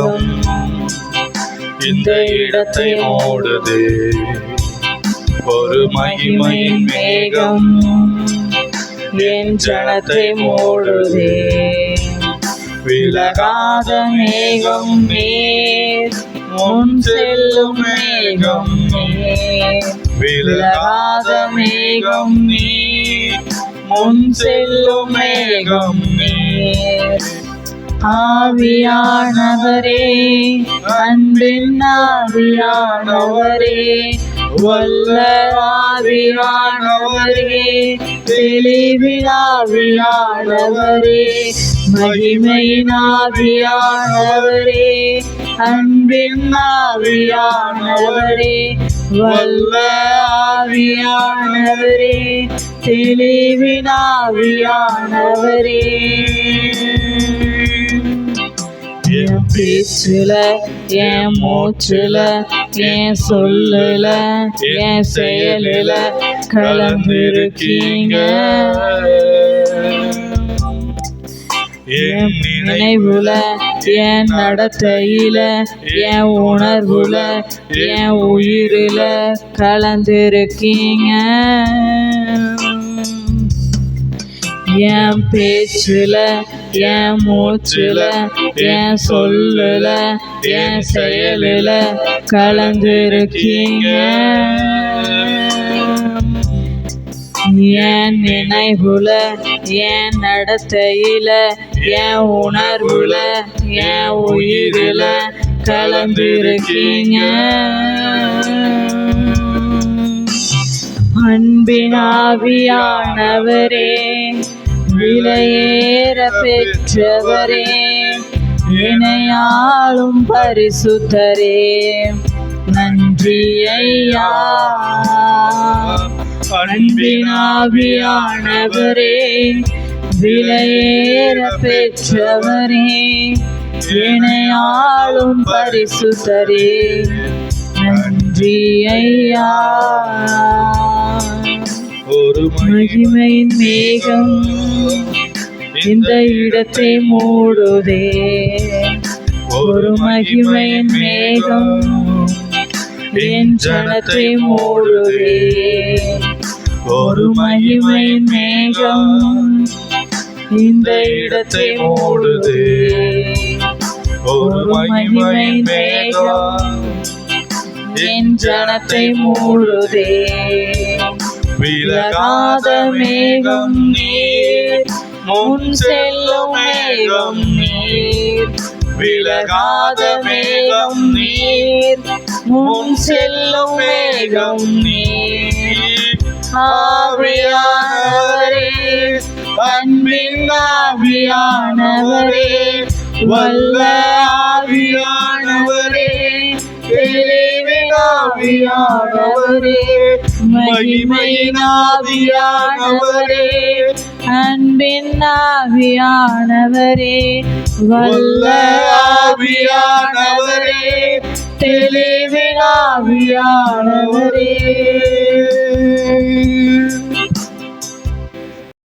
மேகம் இந்த இடத்தை மூடுது ஒரு மகிமையின் மேகம் என் ஜனத்தை மூடுதே விலகாத மேகம் மேல் முன் செல்லும் மேகம் விலகாத மேகம் நீ முன் செல்லும் மேகம் நீ ஆவியானவரே அன்பின் ஆவியானவரே வல்ல ஆவியானவரே தெளிவிழாவியானவரே மகிமையினாவியானவரே அன்பின் ஆவியானவரே வல்ல ஆவியானவரே தெளிவினாவியானவரே என் பேச்சுல என் மூச்சுல என் சொல்லுல என் செயலில கலந்துருக்கீங்க. என் நினைவுல என் நடத்தையில என் உணர்வுல என் உயிரில கலந்துருக்கீங்க. என் பேச்சுல என் மூச்சுல என் சொல்லுல என் செயலுல கலந்துருக்கீங்க. என் நினைவுல என் நடத்தையில என் உணர்வுல என் உயிருல கலந்துருக்கீங்க. அன்பினாவியானவரே விலையேற பெற்றவரே இணையாளும் பரிசுத்தரே. நன்றி ஐயா. அன்பினாவியானவரே விலையேற பெற்றவரே இணையாளும் பரிசுத்தரே. நன்றி ஐயா. ஒரு மகிமையின் மேகம் இந்த இடத்தை மூடுதே. ஒரு மகிமையின் மேகம் என் ஜனத்தை மூடுதே. ஒரு மகிமையின் மேகம் இந்த இடத்தை மூடுதே. ஒரு மகிமையின் மேகம் என் ஜனத்தை மூடுதே. விலகாத மேகம் நீர். முன் செல்லும் மேகம் நீர். விலகாத மேகம் நீர். முன் செல்லும் மேகம் நீர். ஆவியானவரே அன்பின் ஆவியானவரே வல்ல ஆவியானவரே மகிமையின் ஆவியானவரே அன்பின் ஆவியானவரே வல்ல ஆவியானவரே தெளிவின் ஆவியானவரே.